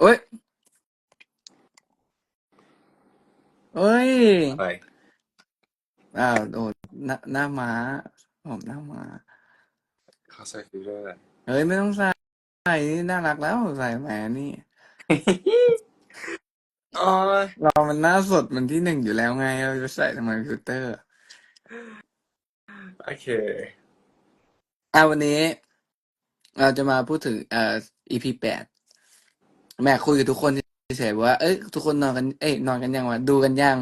เอ้ย เอ้ย อะไรอ้าวโดนหน้าหน้าม้าผมหน้าม้าเขาใส่ฟิลเตอร์อะไรเฮ้ย ไม่ต้องใส่ใส่นี่น่ารักแล้วใส่แหมนี่อ๋อเรามันหน้าสดมันที่หนึ่งอยู่แล้วไงเราจะใส่ทำไมฟิลเตอร์ โอเค อะวันนี้ เราจะมาพูดถึงเอ่อ EP แปด แม่คุยกับทุกคนเฉยๆว่า เอ้ยทุกคนนอนกัน เอ้ยนอนกันยังวะดูกันยัง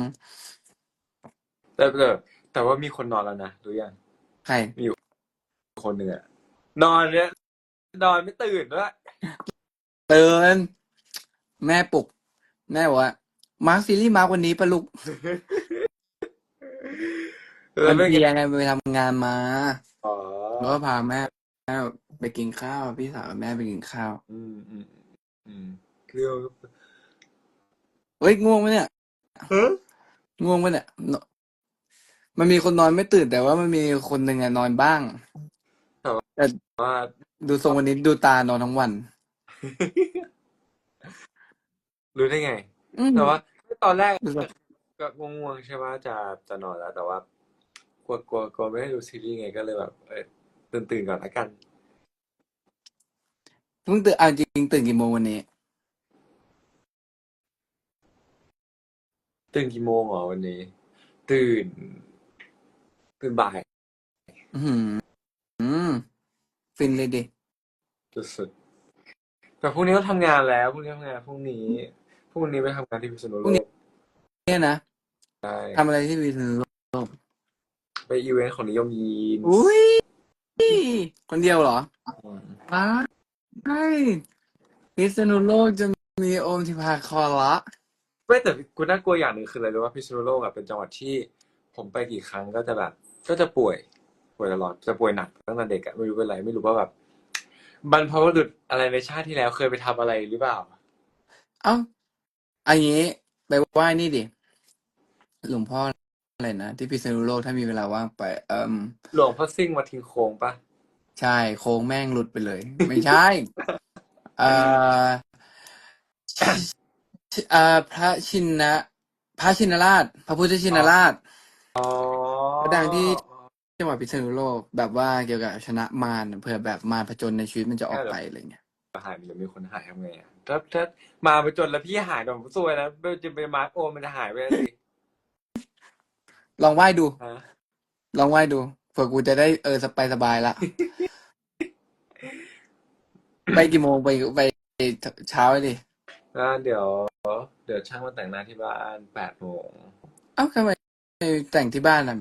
แต่แต่แต่ว่ามีคนนอนแล้วนะรู้ยังใครคนหนึ่งอะนอนเนี่ยนอนไม่ตื่นด้วยเตือนแม่ปลุก แม่บอกว่ามาร์คซีรีส์มาร์ควันนี้ปะลูกแล้วมันเป็นเพไงลียไงไปทำงานมาอ๋อแล้วก็พาแม่แม่ ไปกินข้าว พี่สาวกับแม่ไปกินข้าว อืมอืมอืม เรื่องเฮ้ยง่วงไหมเนี่ยเฮ้ยง่วงไหมเนี่ยนมันมีคนนอนไม่ตื่นแต่ว่ามันมีคนหนึ่งอะนอนบ้างแต่ว่าดูทรงวันนี้ดูตานอนทั้งวัน รู้ได้ไง อืม แต่ว่าตอนแรกดูแบบก็ง่วงๆใช่ไหมจะจะนอนแล้ว แต่ว่ากลัวกลัวกลัวไม่ได้ดูซีรีส์ไงก็เลยแบบเออตื่นตื่นก่อนละกัน เพิ่งตื่นเอาจริงตื่นกี่โมงวันนี้ ตื่นกี่โมงเหรอวันนี้ ตื่น ตื่นบ่ายอืมอืมฟินเลยดิสุดๆแต่พรุ่งนี้ก็ทำงานแล้วพรุ่งนี้ทำงานพรุ่งนี้พรุ่งนี้ไปทำงานที่พิษณุพโลรุ่งนี้กเนี่ยนะใช่ทำอะไรที่วีทโลกไปอีเวนต์ของนิยมยีนอุ้ยคนเดียวเหรออืมอ้าวใช่พิษณุโลกจะมีโอมทิพาคอละ ไม่แต่กูน่ากลัวอย่างหนึ่งคืออะไรรู้ว่าพิษณุโลกอะเป็นจังหวัดที่ ผมไปกี่ครั้งก็จะแบบ ก็จะป่วย ป่วยตลอดจะป่วยหนักตั้งแต่เด็กอะไม่รู้เป็นไรไม่รู้ว่าแบบบรรพบุรุษอะไรในชาติที่แล้วเคยไปทำอะไรหรือเปล่า เอ้าอันนี้ไปไหว้นี่ดิหลวงพ่ออะไรนะที่พิษณุโลกถ้ามีเวลาว่างไป เอ่มหลวงพ่อซิ่งมาทิ้งโค้งปะใช่โค้งแม่งหลุดไปเลย ไม่ใช่ เอ่อ เอ่อพระชินนะพระชินราช พระพุทธชินราช อ๋อพระดังที่ จังหวัดพิษณุโลกแบบว่าเกี่ยวกับชนะมารเผื่อแบบมารผจญในชีวิตมันจะออกไปอะไรเงี้ยหายหรือมีคนหายทำไงอะถ้าถ้ามาไปจนแล้วพี่หายโดนซวยแล้วจะไปมาร์คโอมมันจะหายไปแล้วสิลองไหว้ดู ฮะลองไหว้ดูเผื่อกูจะได้เออสบายสบายละ ไปกี่โมงไปไปเช้าดิแล้ วเดี๋ยว เดี๋ยวช่างมาแต่งหน้าที่บ้านแปดโมงเอ้าทำไมแต่งที่บ้านอะ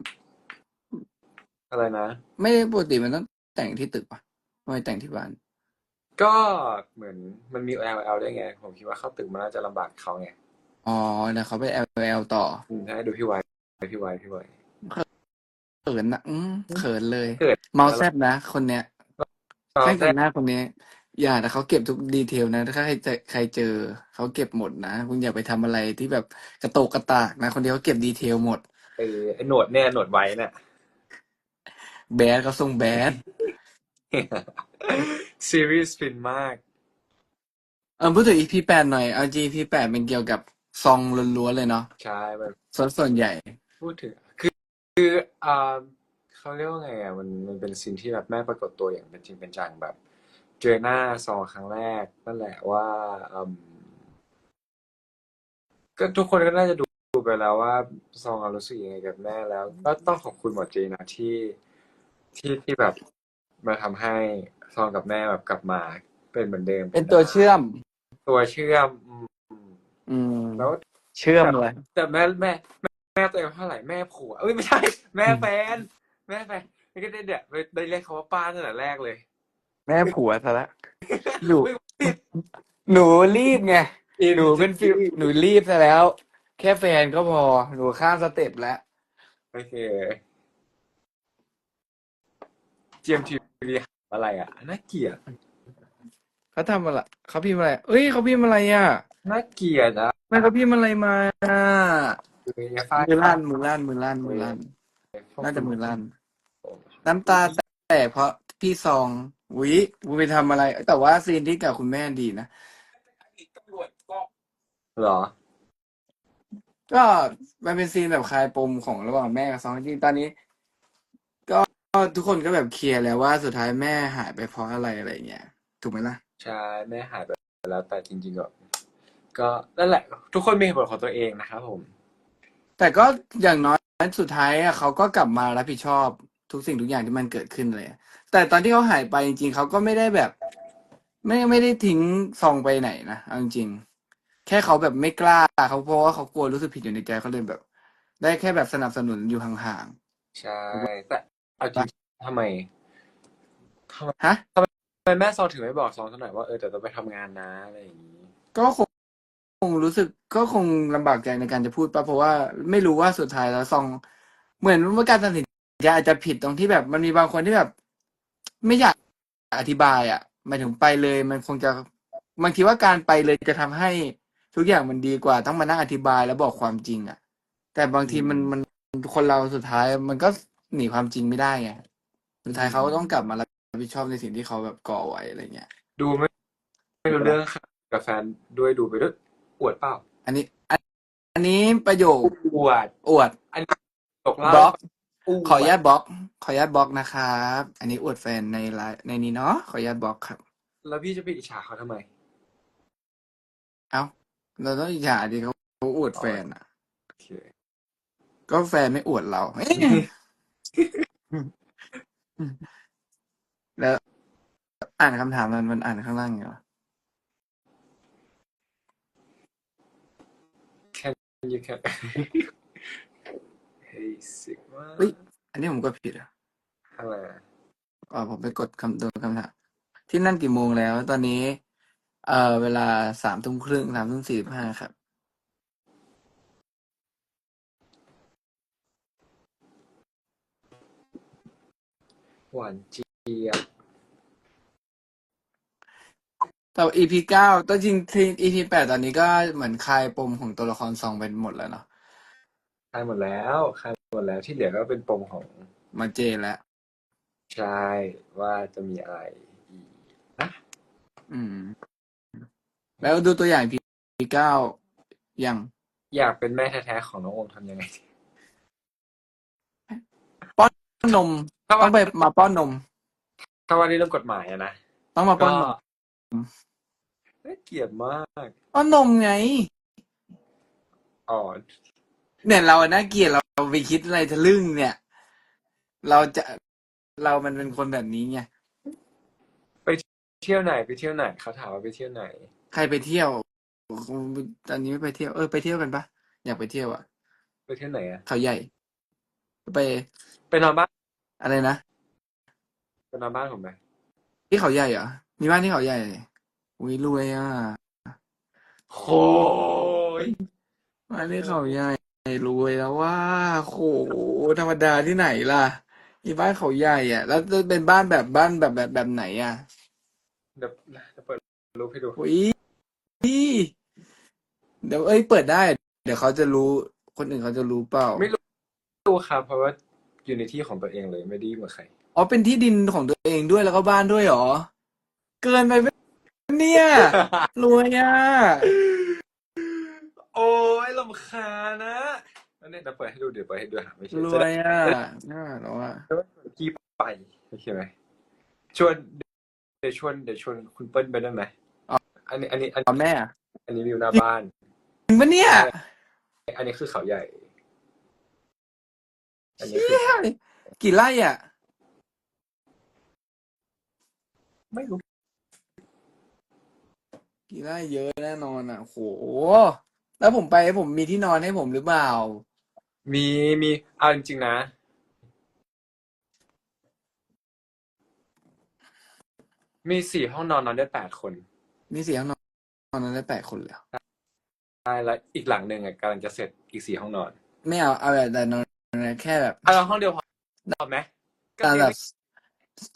อะไรนะ ไม่ได้ปกติมันต้องแต่งที่ตึกปะทำไมแต่งที่บ้าน ก็เหมือนมันมี L L ได้ไง ผมคิดว่าเข้าตึกมันน่าจะลำบากเขาไงอ๋อเดี๋ยวเขาไป LL ต่ออืมให้ดูพี่ไวพี่ไวพี่ไวเขินนะอืมเขินเลยเขินเมาแซบนะ คนเนี้ยช่างแต่งหน้าคนนี้ อย่าแต่เขาเก็บทุกดีเทลนะ ถ้าใครเจอใครเจอเขาเก็บหมดนะคุณอย่าไปทำอะไรที่แบบกระโตกกระตากนะ คนเดียวเขาเก็บดีเทลหมดไอ้ไอ้หนวดเนี่ยหนวดไว้เนี่ย แบดเขาทรงแบด ซีรีส์ฟินมาก เออพูดถึง EP แปดหน่อยเอา EP แปดเป็นเกี่ยวกับซองล้วนๆเลยเนาะใช่มันส่วนส่วนใหญ่ พูดถึง คือคืออ่าเขาเรียกว่าไงอะมันมันเป็นซีนที่แบบแม่ปรากฏตัวอย่างเป็นจริงเป็นจังแบบ เจอหน้าซองครั้งแรก นั่นแหละว่าอืมก็ทุกคนก็น่าจะดูไปแล้วว่าซองรู้สึกยังไงกับแม่แล้ว ก็ต้องขอบคุณหมอจีนะที่ที่ที่แบบมาทำให้ซองกับแม่แบบกลับมาเป็นเหมือนเดิมเป็นตัวเชื่อม ตัวเชื่อมอืมอืมแล้ว เชื่อมเลย แต่แม่แม่แม่แม่ตัวเองเท่าไหร่แม่ผัวเอ้ยไม่ใช่ แม่แฟน แม่แฟนนี่ก็ได้เดี๋ยวได้เรียกเขาว่าป้าตั้งแต่แรกเลย แม่ผัวซะละหนูหนูรีบไงหนูเป็นฟิลหนูรีบซะแล้ว แค่แฟนก็พอ หนูข้ามสเต็ปแล้ว โอเค เจียมทีวีอะไรอะน่าเกลียดเขาทำอะไรเขาพิมพ์อะไร เอ้ยเขาพิมพ์อะไรอะน่าเกลียดนะแม่เขาพิมพ์อะไรมาคืออย่าฟาดมือลั่นมือลั่นมือลั่นมือลั่นน่าจะมือลั่นน้ำตาแตกเพราะพี่ซอง วิวูไปทำอะไร แต่ว่าซีนที่กับคุณแม่ดีนะตำรวจเหรอ ก็มันเป็นซีนแบบคลายปมของระหว่างแม่กับซองจริงๆตอนนี้ก็ทุกคนก็แบบเคลียร์แล้วว่าสุดท้ายแม่หายไปเพราะอะไรอะไรเงี้ยถูกไหมล่ะ ใช่แม่หายไปแล้วแต่จริงๆก็ก็นั่นแหละ ทุกคนมีเหตุผลของตัวเองนะครับผม แต่ก็อย่างน้อยสุดท้ายอะเขาก็กลับมารับผิดชอบ ทุกสิ่งทุกอย่างที่มันเกิดขึ้นเลย แต่ตอนที่เขาหายไปจริงๆเขาก็ไม่ได้แบบ ไม่ไม่ได้ทิ้งซองไปไหนนะเอาจริงๆแค่เขาแบบไม่กล้าเขาเพราะว่าเขากลัวรู้สึกผิดอยู่ในใจเขาเลยแบบ ได้แค่แบบสนับสนุนอยู่ห่างใช่แต่เอาจริงๆทำไมทำไมๆฮะทำไมแม่ซองถึงไม่บอกซองสักหน่อยว่าเออแต่ต้องไปทำงานนะอะไรอย่างนี้ก็คงคงรู้สึกก็คงลำบากใจในการจะพูดปะเพราะว่าไม่รู้ว่าสุดท้ายแล้วซองเหมือนว่าการตัดสิน ใจอาจจะผิดตรงที่แบบมันมีบางคนที่แบบ ไม่อยากอธิบายอะหมายถึงไปเลย มันคงจะบางทีว่าการไปเลยจะทำให้ทุกอย่างมันดีกว่า ต้องมานั่งอธิบายแล้วบอกความจริงอะ แต่บางทีมันมันคนเราสุดท้าย มันก็หนีความจริงไม่ได้ไงสุดท้ายเขาก็ต้องกลับมารับผิดชอบในสิ่งที่เขาแบบก่อไว้อะไรเงี้ย ดูไม่ไม่รู้เรื่องค่ะกับแฟนด้วยดูไปด้วยอวดเปล่าอันนี้อันอันนี้ประโยคอวดอวดอันนี้ตกเล่า บล็อกอวด ขออนุญาตบล็อก ขออนุญาตบล็อกนะครับ อันนี้อวดแฟนในไลน์ในนี้เนาะ ขออนุญาตบล็อกครับ แล้วพี่จะไปอิจฉาเขาทำไม เอ้า เราต้องอิจฉาดิเขาเขาอวดแฟนอะ โอเค ก็แฟนไม่อวดเรา แล้ว อ่านคำถามมันมันอ่านข้างล่างไงวะ you can เฮ้ย สิกว่าเฮ้ยอันนี้ผมก็ผิดอะอะไรอะอ๋อผมไปกดคำโดนคำถามที่นั่นกี่โมงแล้ว ตอนนี้ เอ่อเวลาสามทุ่มครึ่งสามทุ่มสี่สิบห้าครับ หวานเจี๊ยบแต่ EP เก้าแตัวจริงที่ EP แปดตอนนี้ก็เหมือนคลายปมของตัวละครซองเป็นหมดแล้วเนาะ คลายหมดแล้วคลายหมดแล้วที่เหลือก็เป็นปมของมาเจแล้วชายว่าจะมีอะไรอีกนะอืม แล้วดูตัวอย่าง EP เก้ายังอยากเป็นแม่แท้ๆของน้องโอมทำยังไงดีป้อนนมถ้าต้ว่าองไปมาป้อนนม ถ้าว่านี่เรื่องกฎหมายอะนะต้องมาป้ก็อนนมน่าเกลียดมากป้อนนมไงอ่อน เนี่ยเราน่าเกลียดเราไปคิดอะไรทะลึ่งเนี่ย เราจะเรามันเป็นคนแบบนี้ไงเที่ยวไหนไปเที่ยวไหนเขาถามว่าไปเที่ยวไหน ใครไปเที่ยวตอนนี้ไม่ไปเที่ยวเออไปเที่ยวกันปะอยากไปเที่ยวอะ ไปเที่ยวไหนอะเขาใหญ่ ไป ไปนอนบ้านอะไรนะไปนอนบ้านผมไหมที่เขาใหญ่เหรอมีบ้านที่เขาใหญ่อุ้ยรวยอะโอ้ยบ้านที่เขาใหญ่ รวยแล้วว่าโหธรรมดาที่ไหนล่ะมีบ้านเขาใหญ่อะ แล้วจะเป็นบ้านแบบบ้านแบบแบบแบบไหนอะเดี๋ยวเดี๋ยวเปิดรูปให้ดูอุ้ยเดี๋ยวเอ้ยเปิดได้ เดี๋ยวเขาจะรู้คนอื่นเขาจะรู้เปล่าไม่รู้ดูครับ เพราะว่าอยู่ในที่ของตัวเองเลยไม่ได้ยุ่งกับใครอ๋อเป็นที่ดินของตัวเองด้วยแล้วก็บ้านด้วยเหรอ เกินไปไหมเนี่ยรวยอะ โอ้ยลำคาญนะอันนี้เดี๋ยวเปิดให้ดูเดี๋ยวเปิดให้ดูหาไม่ใช่รจะวได้ยอะน่าหรอว่าจะได้ชวนพี่ไปโอเคไหมชวนเดี๋ยวชวนเดี๋ยวชวนคุณเปิ้ลไปได้ไหมอันนี้อันนี้อันตอนแม่อะอันนี้วิวหน้าบ้าน จริงปะเนี่ยอันนี้คือเขาใหญ่ อันนี้เชี่คือยกี่ไร่อะ ไม่รู้ กี่ไร่เยอะแน่นอนอะโห แล้วผมไปผมมีที่นอนให้ผมหรือเปล่า มีมีเอาจริงๆนะ มีสี่ห้องนอนนอนได้แปดคนมีเสียงนอนนอนได้แปดคนเลยเหรอใช่แล้วอีกหลังหนึ่งอะกำลังจะเสร็จอีกสี่ห้องนอนไม่เอาเอาแบบแต่นอนแค่แบบเอาห้องเดียวพอพอไหมก็นอนเตียงแบบ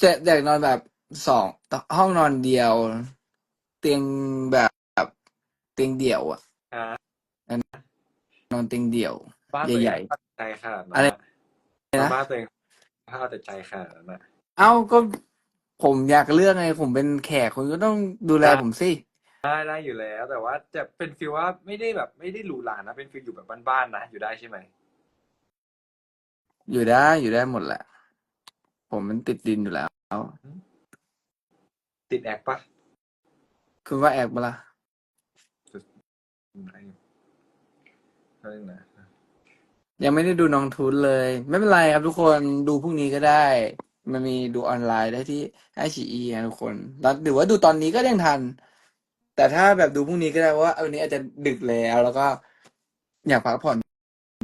จะอยากนอนแบบสองห้องนอนเดียว เตียงแบบเตียงเดี่ยวอะ อะ นอนเตียงเดี่ยว บ้านตัวเองใหญ่ใจขนาดนั้นอะไรอะนะ บ้านตัวเองถ้าเอาแต่ใจขนาดนั้นอะเอ้าก็ผมอยากเลือกไง ผมเป็นแขกคุณก็ต้องดูแลผมสิ ได้ได้อยู่แล้ว แต่ว่าจะเป็นฟีลว่าไม่ได้แบบไม่ได้หรูหรานะ เป็นฟีลอยู่แบบบ้านๆนะอยู่ได้ใช่ไหมอยู่ได้อยู่ได้หมดแหละ ผมมันติดดินอยู่แล้ว ติดแอคปะคุณว่าแอบปะล่ะได้ อยู่ได้อยู่นะยังไม่ได้ดูน้องทุนเลย ไม่เป็นไรครับทุกคนดูพรุ่งนี้ก็ได้ มันมีดูออนไลน์ได้ที่ไอชีอีนะทุกคนแล้วหรือว่าดูตอนนี้ก็ยังทัน แต่ถ้าแบบดูพรุ่งนี้ก็ได้เพราะว่าวันนี้อาจจะดึกแล้วแล้วก็อยากพักผ่อน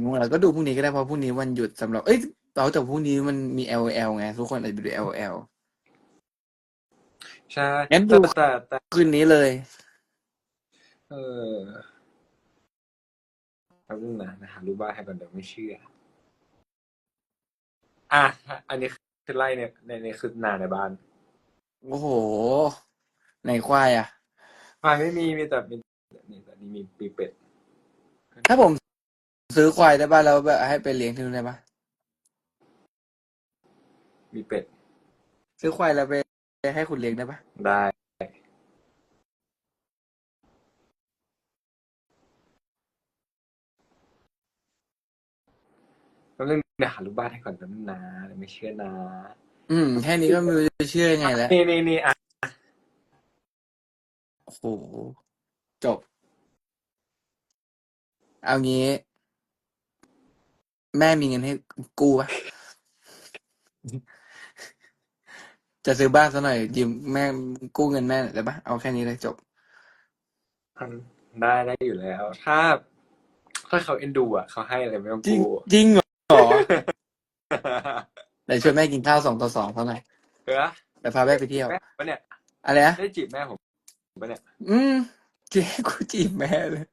ง่วงแล้วก็ดูพรุ่งนี้ก็ได้เพราะพรุ่งนี้วันหยุดสำหรับเอ้ยเราแต่พรุ่งนี้มันมี LL ไงทุกคนอาจจะดู LL ใช่งั้นดูแต่แต่แต่คืนนี้เลย เออ แป๊บนึงนะนะหารูปบ้านให้ก่อนเดี๋ยวไม่เชื่อ อะ อันนี้คือไล่เนี่ยในในคือนาในบ้านโอ้โห ไหนควายอะอ่าไม่มีมีแต่มีนี่แต่นี่มีปีเป็ดถ้าผมซื้อควายได้ป่ะแล้วแบบให้ไปเลี้ยงที่นู่นได้ป่ะมีเป็ด ซื้อควายแล้วไปให้คุณเลี้ยงได้ป่ะได้ แป๊บนึงเดี๋ยวหารูปบ้านให้ก่อนแป๊บนึงนะเดี๋ยวไม่เชื่อนะ อืม แค่นี้ก็ไม่รู้จะเชื่อยังไงแล้วนี่นี่นี่อะโอ้โหจบ เอางี้ แม่มีเงินให้กู้ปะจะซื้อบ้านซะหน่อยยืมแม่กู้เงินแม่หน่อยได้ปะเอาแค่นี้เลยจบ ได้ได้อยู่แล้ว ถ้าถ้าเขาเอ็นดูอะเขาให้อะไรไม่ต้องจริงกู้ จริงเหรอ ไหนชวนแม่กินข้าวสองต่อสองเท่าไหร่เออแต่พาแม่ไปเที่ยวแม่ปะเนี่ยอะไรนะได้จีบแม่ผมปะเนี่ย อืมเจ๊กูจีบแม่เลย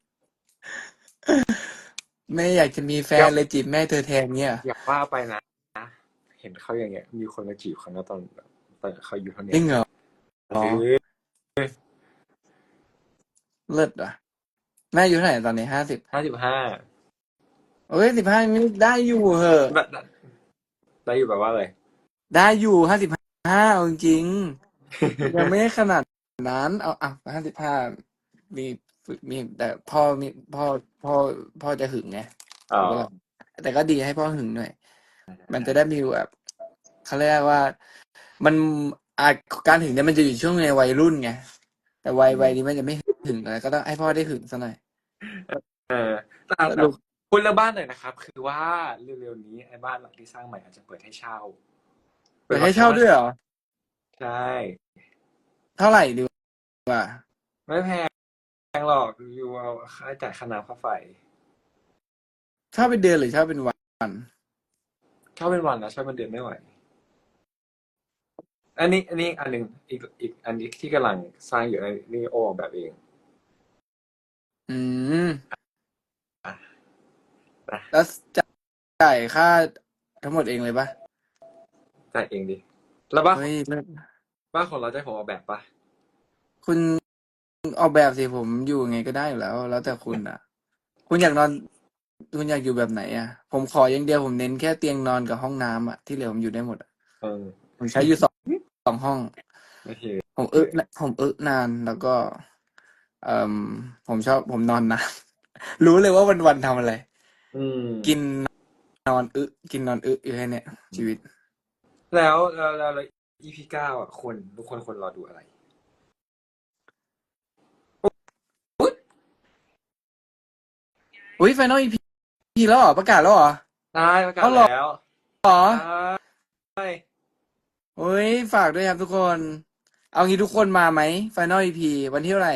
แม่อยากจะมีแฟนเลยจีบแม่เธอแทนเนี่ย อยากว่าไปนะเห็นเขาอย่างเงี้ย มีคนมาจีบเขานะตอนตอนเขาอยู่เท่านี้จริงเหรออ๋อเออเลิศอะแม่อายู่เท่าไหร่ตอนนี้ห้าสิบห้าสิบห้า โอ้ยสิบห้าไม่ได้อยู่เหอะได้อยู่แบบว่าอะไร ได้อยู่ห้าสิบห้าจริงๆยังไม่ได้ขนาดนั้น เอาอะห้าสิบห้ามีมีแต่พ่อมีพ่อพ่อพ่อจะหึงไงอ๋อแต่ก็ดีให้พ่อหึงหน่อย มันจะได้มีแบบเขาเรียกว่า มันอาการหึงเนี่ยมันจะอยู่ช่วงในวัยรุ่นไงแต่วัยวัยนี้มันจะไม่หึงอะไรก็ต้องให้พ่อได้หึงซะหน่อยเออแต่ แต่ลูกคุณละบ้านหน่อยนะครับ คือว่าเร็วๆนี้ไอ้บ้านหลังที่สร้างใหม่อาจจะเปิดให้เช่า เปิดให้เช่าด้วยเหรอ ใช่ เท่าไหร่ดีกว่าไม่แพงหรอกอยู่เอาค่าจ่ายค่าน้ำค่าไฟเช่าเป็นเดือนหรือเช่าเป็นวันเช่าเป็นวันนะเช่าเป็นเดือนไม่ไหวอันนี้ อันนี้อันหนึ่งอีกอีก อันนี้ที่กำลังสร้างอยู่ในนี่โอออกแบบเอง อืม อะแล้วจ่ายค่าทั้งหมดเองเลยปะจ่ายเองดิแล้วบ้านเฮ้ยเลิศบ้านของเราจะให้ผมออกแบบปะคุณออกแบบสิผมอยู่ยังไงก็ได้อยู่แล้ว แล้วแต่คุณอะ คุณอยากนอน คุณอยากอยู่แบบไหนอะ ผมขออย่างเดียวผมเน้นแค่เตียงนอนกับห้องน้ำอะที่เหลือผมอยู่ได้หมดอะเออผมใช้อยู่สองสองห้อง โอเคผมอึนะผมอึนานแล้วก็ เอ่มผมชอบผมนอนนาน รู้เลยว่าวันวันๆทำอะไรอืม กินนอนอึกินนอนอึอยู่แค่เนี้ยชีวิต แล้วแล้วแล้วแล้ว EP เก้าอะคนทุกคนคนรอดูอะไรอุ้ยไฟนอลอีพีแล้วเหรอประกาศแล้วเหรอได้ประกาศเอาเหรอแล้วเหรอใช่โอ้ยฝากด้วยครับทุกคน เอางี้ทุกคนมาไหมไฟนอลอีพีวันที่เท่าไหร่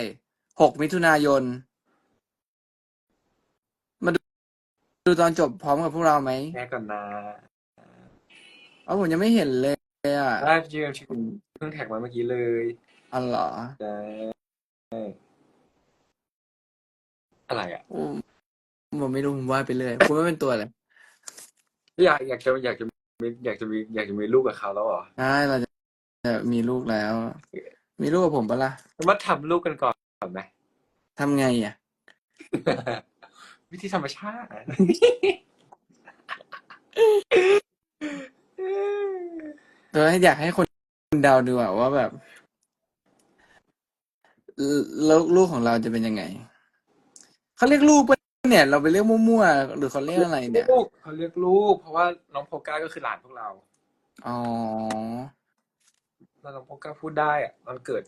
หกมิถุนายน มาดู ดูตอนจบพร้อมกับพวกเราไหมแม่ก่อนนะเอาผมยังไม่เห็นเลยอะได้จีเอ็มเพิ่งแท็กมาเมื่อกี้เลยอ๋อเหรอได้อะไรอะโอ้ผมไม่รู้ผมว่าไปเรื่อยคุณไม่เป็นตัวเลยอยากอยากจะอยากจะมีอยากจะมีอยากจะมีลูกกับเขาแล้วเหรอใช่เราจะจะมีลูกแล้ว มีลูกกับผมปะล่ะมาทำลูกกันก่อนไหมทำไงอะ วิธีธรรมชาติ เอออยากให้คนเดาดูอะว่าแบบแล้วลูกของเราจะเป็นยังไง เขาเรียกลูกปะเนี่ย เราไปเรียกมั่วๆหรือเขาเรียกอะไรเนี่ยลูกเขาเรียกลูก เพราะว่าน้องโพก้าก็คือหลานพวกเรา อ๋อแล้วน้องโพก้าพูดได้อะตอนเกิด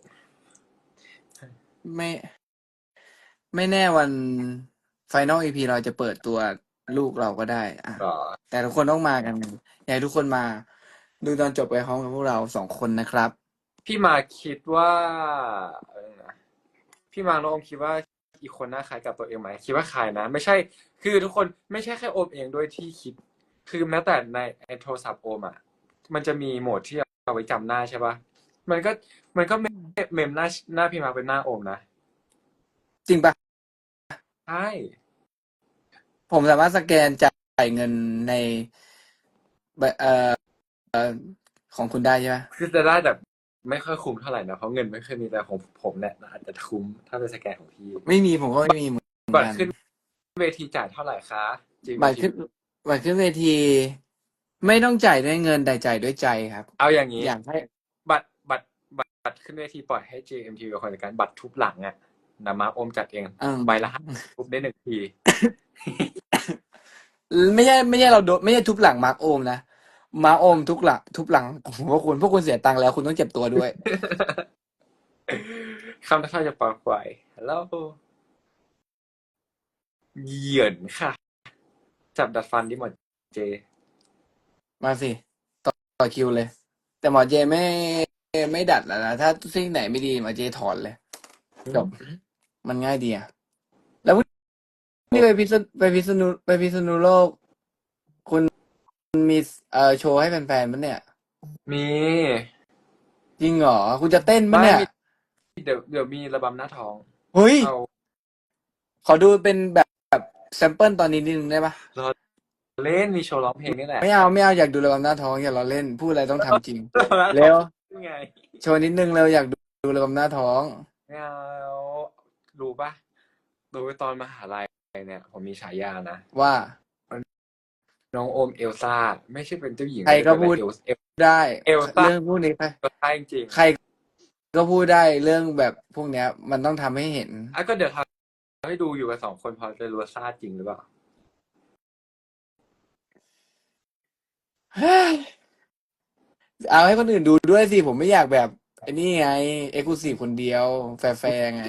ไม่ ไม่แน่วัน ไฟนอลอีพีเราจะเปิดตัวลูกเราก็ได้อะก็แต่ทุกคนต้องมากันอยากให้ทุกคนมา ดูตอนจบไปพร้อมกับพวกเราสองคนนะครับ พี่มาคิดว่าอะไรนะพี่มาน้องโอมคิดว่าอีกคนหน้าคล้ายกับตัวเองไหมคิดว่าคล้ายนะ ไม่ใช่ คือทุกคนไม่ใช่แค่โอมเองด้วยที่คิด คือแม้แต่ในในโทรศัพท์โอมอะมันจะมีโหมดที่เอาไว้จำหน้าใช่ปะมันก็มันก็เมมเมมหน้าหน้าพี่มาเป็นหน้าโอมนะจริงปะ ใช่ ผมสามารถสแกนจ่ายเงินในแบบเอ่อเอ่อของคุณได้ใช่ไหมคือจะได้แบบไม่ค่อยคุ้มเท่าไหร่นะเพราะเงินไม่เคอยมีแต่ของผมเนี่ยอาจจะคุ้มถ้าเป็นสแกนของพี่ไม่มีผมก็ไม่มีเหมือนบัตรกันขึ้นเวทีจ่ายเท่าไหร่คะจริงบัตรขึ้นบัตรขึ้นเวที ไม่ต้องจ่ายด้วยเงินแต่จ่ายด้วยใจครับ เอาอย่างนี้ อยากให้บัตรบัตรบัตรบัตรขึ้นเวทีปล่อยให้ JMT เป็นคนจัดการบัตรทุบหลังอะนะมาร์คอมจัดเองอืมใบละห้าทุบได้หนึ่งที ไม่ใช่ไม่ใช่เราโดนไม่ใช่ทุบหลังมาร์กโอมนะมาร์กโอมทุบหลังทุบหลังผมว่าคุณพวกคุณเสียตังค์แล้วคุณต้องเจ็บตัวด้วยคำทักทายจากปากไวฮัลโหลเหยียนค่ะ จับดัดฟันที่หมดเจ มาสิ ต่อต่อคิวเลย แต่หมอเจไม่ไม่ดัดแล้วนะถ้าซิ่งไหนไม่ดีหมอเจถอนเลยจบมันง่ายดีอะแล้ววัน นี่ไปพิษณุไปพิษณุไปพิษณุโลก คุณมีเอ่อโชว์ให้แฟนๆมันเนี่ย มีจริงเหรอ คุณจะเต้นมั้ยเนี่ยเดี๋ยวเดี๋ยวมีระบำหน้าท้องเฮ้ย เอาขอดูเป็นแบบแบบแซมเปิลตอนนี้นิดนึงได้ปะเล่นมีโชว์ร้องเพลงนี่แหละไม่เอาไม่เอาอยากดูระบำหน้าท้องอย่าเราเล่นพูดอะไรต้องทำจริง เร็วยังไงโชว์นิดนึงเร็วอยากดูดูระบำหน้าท้อง ไม่เอารู้ปะรู้ตอนมหาลัย เนี่ยผมมีฉายานะ ว่า น้องโอมเอลซ่า ไม่ใช่เป็นเจ้าหญิงใครก็พูดเอลเอลได้เอลซ่าเรื่องพวกนี้ใครซ่าจริงๆใครก็พูดได้เรื่องแบบพวกเนี้ย มันต้องทำให้เห็นอะก็เดี๋ยวทำให้ดูอยู่กันสองคนพอจะรู้ว่าซ่าจริงหรือเปล่าเอาให้คนอื่นดูด้วยสิ ผมไม่อยากแบบไอ้นี่ไง เอ็กซ์คลูซีฟคนเดียว แฟร์ๆไง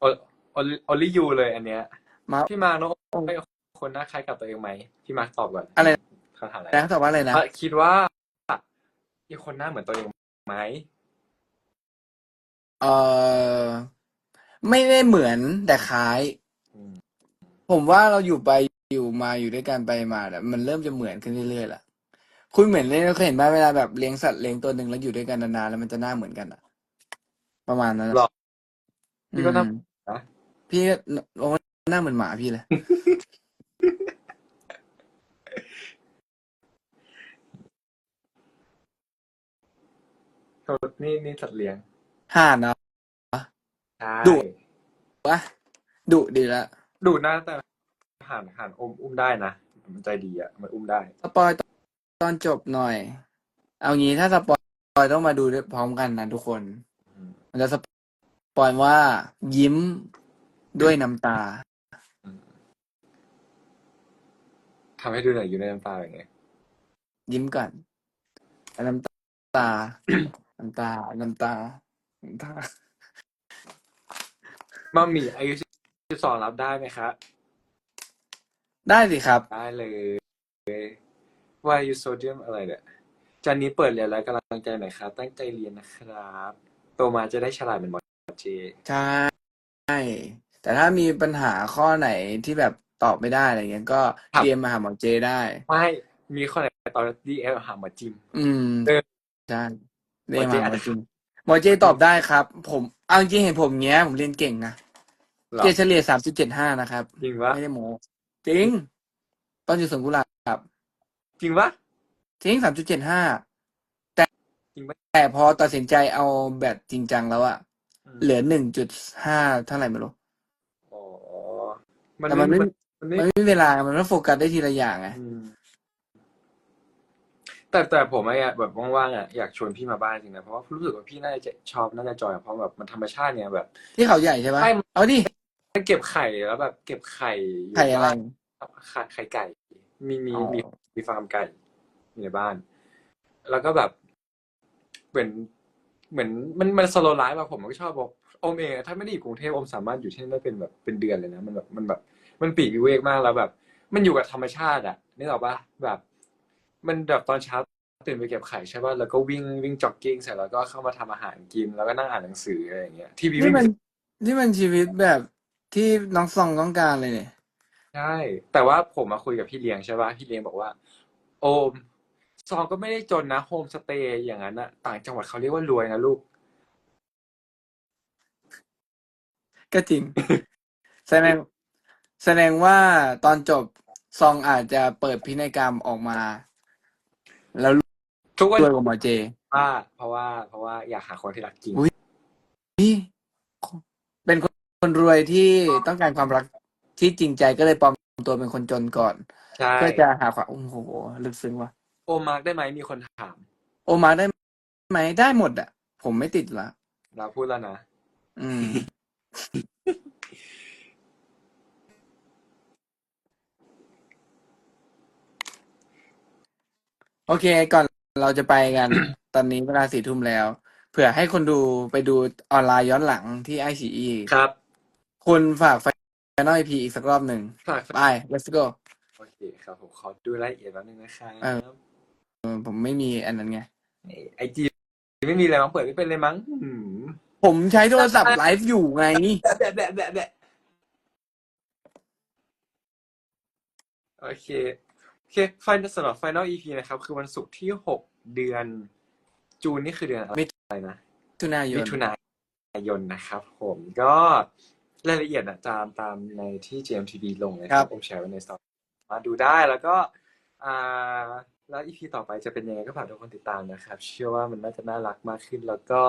โอโอโอลิยูเลยอันเนี้ย มาพี่มาร์คน้องโอมเป็นคนหน้าคล้ายกับตัวเองไหมพี่มาร์คตอบก่อนอะไรคำถามอะไรนะตอบว่าอะไรนะอะคิดว่ามีคนหน้าเหมือนตัวเองไหมเออไม่ได้เหมือนแต่คล้ายอืมผมว่าเราอยู่ไปอยู่มาอยู่ด้วยกันไปมาเนี่ยมันเริ่มจะเหมือนขึ้นเรื่อยๆละคุณเหมือนเลยเราเคยเห็นไหมเวลาแบบเลี้ยงสัตว์เลี้ยงตัวหนึ่งแล้วอยู่ด้วยกันนานๆแล้วมันจะหน้าเหมือนกันอะประมาณนั้นอะหรอพี่ก็หน้าอืมนะพี่ก็โอ้ หน้าเหมือนหมาพี่เลยนี่นี่สัตว์เลี้ยงห่านเนาะใช่ดุวะดุดีละดูหน้าแต่ห่านห่านอมอุ้มได้นะมันใจดีอะ มันอุ้มได้ สปอยตอนจบหน่อย เอางี้ถ้าสปอยต้องมาดูด้วยพร้อมกันนะทุกคนอืมมันจะสปอยว่ายิ้มด้วยน้ำตา ทำให้ดูหน่อยอยู่ในน้ำตาอย่างไงยิ้มก่อนแล้วน้ำตา น้ำตา น้ำตา น้ำตามัมมี่อายุสิบสองรับได้ไหมครับ ได้สิครับ ได้เลย ว่ายูโซเดียมอะไรเนี่ยจันนี้เปิดเรียนแล้วกำลังใจหน่อยครับ ตั้งใจเรียนนะครับ โตมาจะได้ฉลาดเหมือนหมอเจใช่ แต่ถ้ามีปัญหาข้อไหนที่แบบ ตอบไม่ได้อะไรเงี้ยก็เรียนมาหาหมอเจได้ ไม่มีข้อไหนตอนดีเอลหาหมอจิม อืมเออใช่เรียนหมอเจมาหาหมอาจอจะเจหมอเจตอบได้ครับ ผมเอาจริงๆเห็นผมเงี้ย ผมเรียนเก่งนะหรอเกรดเฉลี่ยสามจุดเจ็ดห้านะครับ จริงวะไม่ได้โม้จริง ตอนอยู่สวนกุหลาบจริงวะ จริงสามจุดเจ็ดห้าจริงปะ แต่พอตัดสินใจเอาแบบจริงจังแล้วอะอืมเหลือหนึ่งจุดห้าเท่าไหร่ไม่รู้ อ๋อมันแต่มันไม่มัน มันไม่มันไม่มีเวลามันต้องโฟกัสได้ทีละอย่างไงอืมแต่แต่ผมอะแบบว่างๆอะอยากชวนพี่มาบ้านจริงนะเพราะว่ารู้สึกว่าพี่น่าจะชอบน่าจะจอยเพราะแบบมันธรรมชาติเนี่ยแบบ ที่เขาใหญ่ใช่ปะใช่เอาดิมันเก็บไข่แล้วแบบ เก็บไข่อยู่ไข่อะไร บ้านไข่ไข่ไก่ มีมีอ๋อ มีมีฟาร์มไก่อยู่ในบ้าน แล้วก็แบบ เหมือนเหมือนมันมันสโลไลฟ์อะผมก็ชอบบอกโอมเองอะถ้าไม่ได้อยู่กรุงเทพโอมสามารถอยู่ที่นั่นได้เป็นแบบเป็นเดือนเลยนะมันแบบมันแบบ มันปลีกวิเวกมากแล้วแบบ มันอยู่กับธรรมชาติอะนึกออกปะแบบ มันแบบตอนเช้าตื่นไปเก็บไข่ใช่ป่ะแล้วก็วิ่งวิ่งจ็อกกิ้งเสร็จแล้วก็เข้ามาทำอาหารกินแล้วก็นั่งอ่านหนังสืออะไรอย่างเงี้ยทีวีนี่วิ่งมันนี่มันชีวิตแบบที่น้องซองต้องการเลยเนี่ยใช่แต่ว่าผมมาคุยกับพี่เลี้ยงใช่ป่ะพี่เลี้ยงบอกว่า โอมซองก็ไม่ได้จนนะโฮมสเตย์อย่างนั้นอะต่างจังหวัดเขาเรียกว่ารวยนะลูก ก็จริงแสดง แสดงว่าตอนจบซองอาจจะเปิดพินัยกรรมออกมา แล้วทุกวันรวยกว่าหมอเจว่าเพราะว่า เพราะว่าอยากหาคนที่รักจริงอุ๊ยนี่เป็นคนรวยที่ต้องการความรักที่จริงใจก็เลยปลอมตัวเป็นคนจนก่อน ใช่ เพื่อจะหาความโอ้โหลึกซึ้งว่ะ โอมมาร์กได้ไหมมีคนถาม โอมาได้ไหมได้หมดอะ ผมไม่ติดละเราพูดแล้วนะ อืม โอเค ก่อนเราจะไปกัน ตอนนี้เวลาสี่ทุ่มแล้ว เผื่อให้คนดูไปดูออนไลน์ย้อนหลังที่ไอซีอีครับ คุณฝากไฟนอลพีอีกสักรอบหนึ่งฝากไป let's go โอเคครับผมขอดูรายละเอียดแป๊บนึงนะครับเออเออผมไม่มีอันนั้นไงไอจีไม่มีอะไรมั้งเปิดไม่เป็นเลยมั้งอืมผมใช้โทรศัพท์ไลฟ์อยู่ไงแบะแบะแบะแบะโอเคโอ เคไฟนสำหรับ Final EP นะครับ คือวันศุกร์ที่หกเดือน จูนนี่คือเดือนอะไรนะทุนายนมิถุนายนนะครับ ผมก็รายละเอียดอะตามตามในที่ JMTV ลงเลยครับผมแชร์ไว้ในสตอรี่มาดูได้แล้วก็อ่าแล้ว EP ต่อไปจะเป็นยังไงก็ฝากทุกคนติดตามนะครับ เชื่อว่ามันน่าจะน่ารักมากขึ้นแล้วก็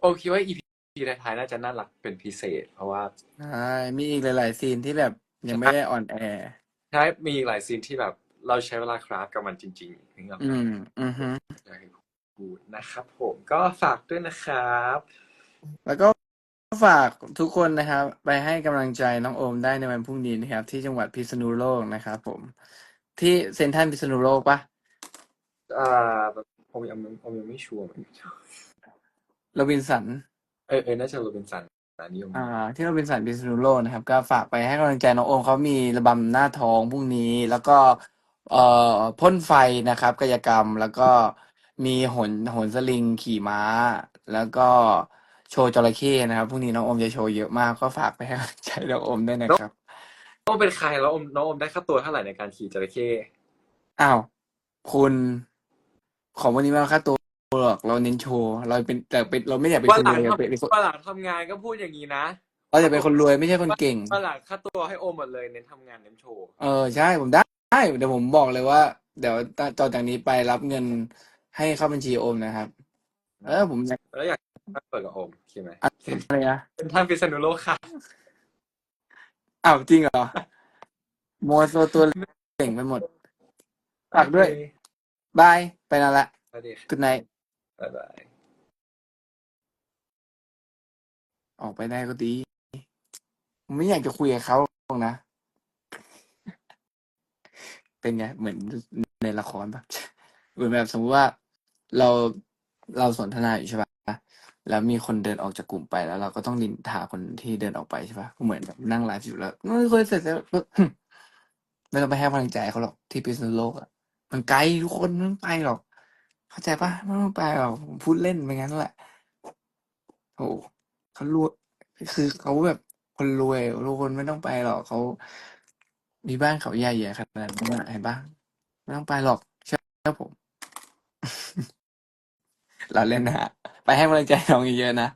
โอเคว่า EP ท้ายๆน่าจะน่ารักเป็นพิเศษ เพราะว่าใช่มีอีกหลาย ๆ ซีนที่แบบยังไม่ได้ออนแอร์ ใช่มีหลายซีนที่แบบ เราใช้เวลาคราฟกับมันจริงๆถึงกับอืมอือฮึอยากให้พูดนะครับ ผมก็ฝากด้วยนะครับ แล้วก็ฝากทุกคนนะครับ ไปให้กำลังใจน้องโอมได้ในวันพรุ่งนี้นะครับ ที่จังหวัดพิษณุโลกนะครับผม ที่เซ็นทรัลพิษณุโลกปะอ่าแบบผมยังผมยังไม่ชัวร์เหมือนกันโรบินสัน เออเออน่าจะโรบินสัน อันนี้ผมอ่า ที่โรบินสันพิษณุโลกนะครับ ก็ฝากไปให้กำลังใจน้องโอมเขามีระบำหน้าท้องพรุ่งนี้ แล้วก็เอ่อพ่นไฟนะครับกายกรรมแล้วก็มีโหนโหนสลิงขี่ม้า แล้วก็โชว์จระเข้นะครับพรุ่งนี้น้องโอมจะโชว์เยอะมากก็ฝากไปให้กำลังใจน้องโอมด้วยนะครับน้องเป็นใครแล้วอมน้องอมได้ค่าตัวเท่าไหร่ในการขี่จระเข้อ้าวคุณของวันนี้ไมาค่าตัว หรอกเราเน้นโชว์เราเป็นแต่เป็นเราไม่อยากเป็นว่าคนหลัรงวยเราเป็นเป็นคนว่าหลังทำงานก็พูดอย่างนี้นะเราจะเป็นคนรวยไม่ใช่คนเก่ง ว่าหลังค่าตัวให้โอมหมดเลยเน้นทำงานเน้นโชว์เออใช่ผมได้ได้เดี๋ยวผมบอกเลยว่า เดี๋ยวต่อจากนี้ไปรับเงินให้เข้าบัญชีโอมนะครับ เออผมอยากแล้วอยากเปิดกับโอมใช่ไหมอะไรนะเป็นท่านพิษณุโลกค่ะอ้าวจริงเหรอโมวโซตัวเก่งไปหมดฝากด้วยบายไปนั่นละ สวัสดีค่ะกุ d ไน h t บ๊ายบาย ออกไปได้ก็ดีผมไม่อยากจะคุยกับเขาหรอกนะ เป็นไง เหมือนในละครปะเหมือนแบบสมมติว่าเราเราสนทนาอยู่ใช่ปะแล้วมีคนเดินออกจากกลุ่มไปแล้ว เราก็ต้องนินทาคนที่เดินออกไปใช่ปะเหมือนแบบนั่งไลฟ์อยู่แล้วไม่เคยเสร็จแล้วไม่ต้องไปให้กำลังใจเขาหรอกที่พิษณุโลกอะมันไกลทุกคนม่ต้องไปหรอก เข้าใจปะไม่ต้องไปหรอกผมพูดเล่นไปงั้นแหละโอ้เขารวยคือเขาแบบคนรวยทุกคนไม่ต้องไปหรอกเขามีบ้านเขาใหญ่ใหญ่ขนาดนั้นอะเห็นปะไม่ต้องไปหรอกเชื่อผมเราเล่นนะฮะไปให้กำลังใจน้องเยอะๆนะ